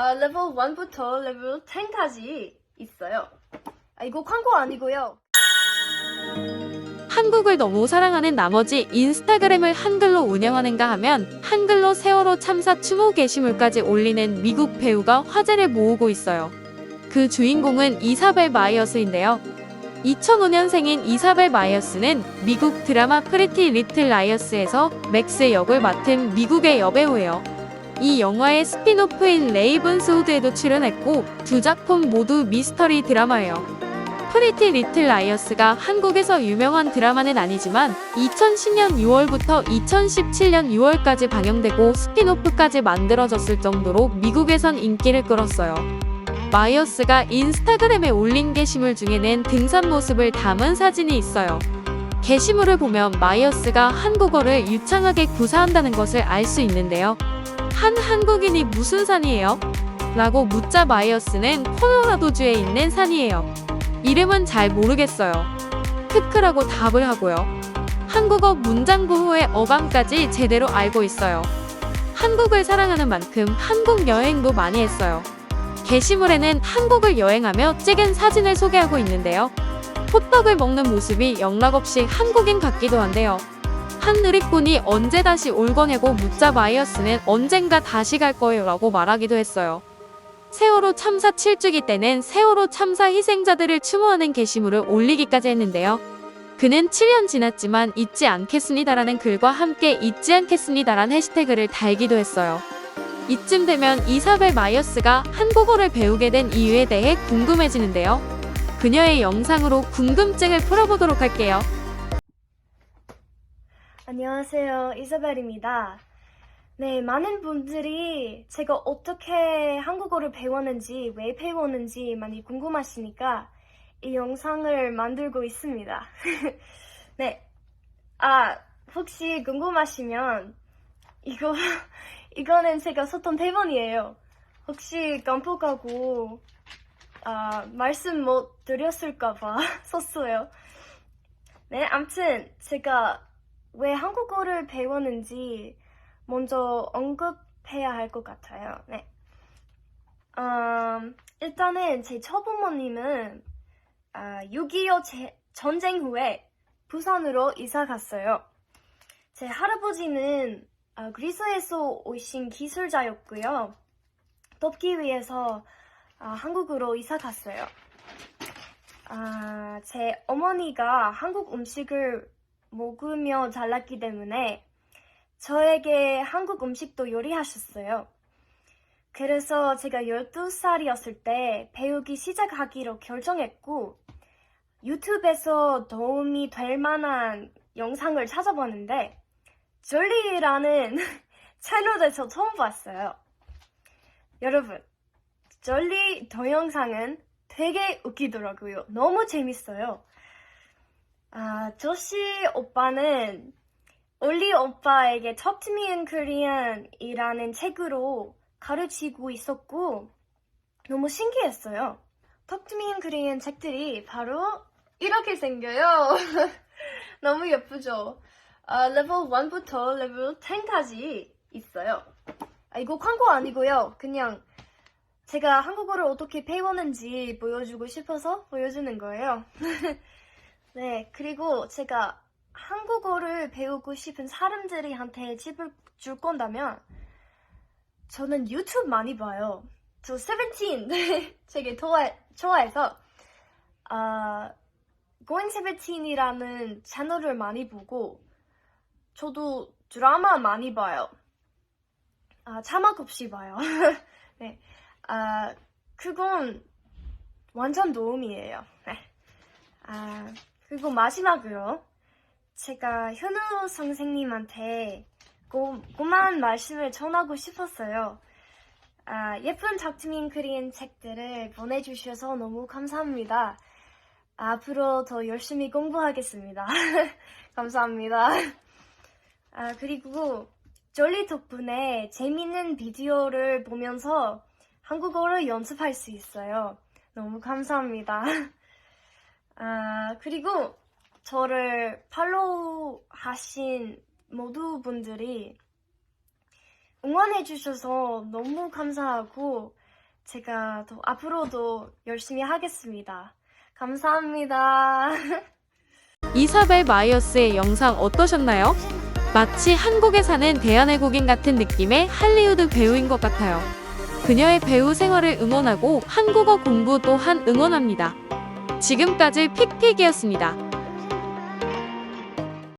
아, 레벨 1부터 레벨 10까지 있어요. 아, 이거 광고 아니고요. 한국을 너무 사랑하는 나머지 인스타그램을 한글로 운영하는가 하면 한글로 세월호 참사 추모 게시물까지 올리는 미국 배우가 화제를 모으고 있어요. 그 주인공은 이사벨 마이어스인데요. 2005년생인 이사벨 마이어스는 미국 드라마 프리티 리틀 라이어스에서 맥스 역을 맡은 미국의 여배우예요. 이 영화의 스피노프인 레이븐스 후드에도 출연했고 두 작품 모두 미스터리 드라마예요. 프리티 리틀 라이어스가 한국에서 유명한 드라마는 아니지만 2010년 6월부터 2017년 6월까지 방영되고 스피노프까지 만들어졌을 정도로 미국에선 인기를 끌었어요. 마이어스가 인스타그램에 올린 게시물 중에는 등산 모습을 담은 사진이 있어요. 게시물을 보면 마이어스가 한국어를 유창하게 구사한다는 것을 알 수 있는데요. 한 한국인이 무슨 산이에요? 라고 묻자 마이어스는 콜로라도주에 있는 산이에요. 이름은 잘 모르겠어요. 크크라고 답을 하고요. 한국어 문장 구호의 어감까지 제대로 알고 있어요. 한국을 사랑하는 만큼 한국 여행도 많이 했어요. 게시물에는 한국을 여행하며 찍은 사진을 소개하고 있는데요. 호떡을 먹는 모습이 영락없이 한국인 같기도 한데요. 한 누리꾼이 언제 다시 올 거냐고 묻자 마이어스는 언젠가 다시 갈 거예요 라고 말하기도 했어요. 세월호 참사 7주기 때는 세월호 참사 희생자들을 추모하는 게시물을 올리기까지 했는데요. 그는 7년 지났지만 잊지 않겠습니다라는 글과 함께 잊지 않겠습니다란 해시태그를 달기도 했어요. 이쯤 되면 이사벨 마이어스가 한국어를 배우게 된 이유에 대해 궁금해지는데요. 그녀의 영상으로 궁금증을 풀어보도록 할게요. 안녕하세요. 이사벨입니다. 네, 많은 분들이 제가 어떻게 한국어를 배웠는지, 왜 배웠는지 많이 궁금하시니까 이 영상을 만들고 있습니다. 네. 아, 혹시 궁금하시면 이거, 이거는 제가 썼던 대본이에요. 혹시 깜빡하고, 아, 말씀 못 드렸을까봐 썼어요. 네, 암튼 제가 왜 한국어를 배웠는지 먼저 언급해야 할 것 같아요. 네. 음, 일단은 제 처부모님은 아, 6.25 제- 전쟁 후에 부산으로 이사 갔어요. 제 할아버지는 아, 그리스에서 오신 기술자였고요. 돕기 위해서 아, 한국으로 이사 갔어요. 아, 제 어머니가 한국 음식을 먹으며 자랐기 때문에 저에게 한국 음식도 요리하셨어요. 그래서 제가 12살이었을 때 배우기 시작하기로 결정했고 유튜브에서 도움이 될 만한 영상을 찾아봤는데 졸리라는 채널에서 처음 봤어요. 여러분, 졸리 동영상은 되게 웃기더라고요. 너무 재밌어요. 아, 조시 오빠는 올리 오빠에게 Talk to me in Korean 이라는 책으로 가르치고 있었고 너무 신기했어요. Talk to me in Korean 책들이 바로 이렇게 생겨요. 너무 예쁘죠? 아, 레벨 1부터 레벨 10까지 있어요. 아, 이거 광고 아니고요. 그냥 제가 한국어를 어떻게 배웠는지 보여주고 싶어서 보여주는 거예요. 네, 그리고 제가 한국어를 배우고 싶은 사람들이한테 팁을 줄 건다면 저는 유튜브 많이 봐요. 저 세븐틴 되게 좋아, 좋아해서 아, Going Seventeen이라는 채널을 많이 보고 저도 드라마 많이 봐요. 아, 자막 없이 봐요. 네. 아, 그건 완전 도움이에요. 네. 아, 그리고 마지막으로 제가 현우 선생님한테 고, 고마운 말씀을 전하고 싶었어요. 아, 예쁜 작투민 그린 책들을 보내주셔서 너무 감사합니다. 앞으로 더 열심히 공부하겠습니다. 감사합니다. 아, 그리고 졸리 덕분에 재밌는 비디오를 보면서 한국어를 연습할 수 있어요. 너무 감사합니다. 아, 그리고 저를 팔로우 하신 모두 분들이 응원해 주셔서 너무 감사하고 제가 더 앞으로도 열심히 하겠습니다. 감사합니다. 이사벨 마이어스의 영상 어떠셨나요? 마치 한국에 사는 대한외국인 같은 느낌의 할리우드 배우인 것 같아요. 그녀의 배우 생활을 응원하고 한국어 공부 또한 응원합니다. 지금까지 픽픽이었습니다.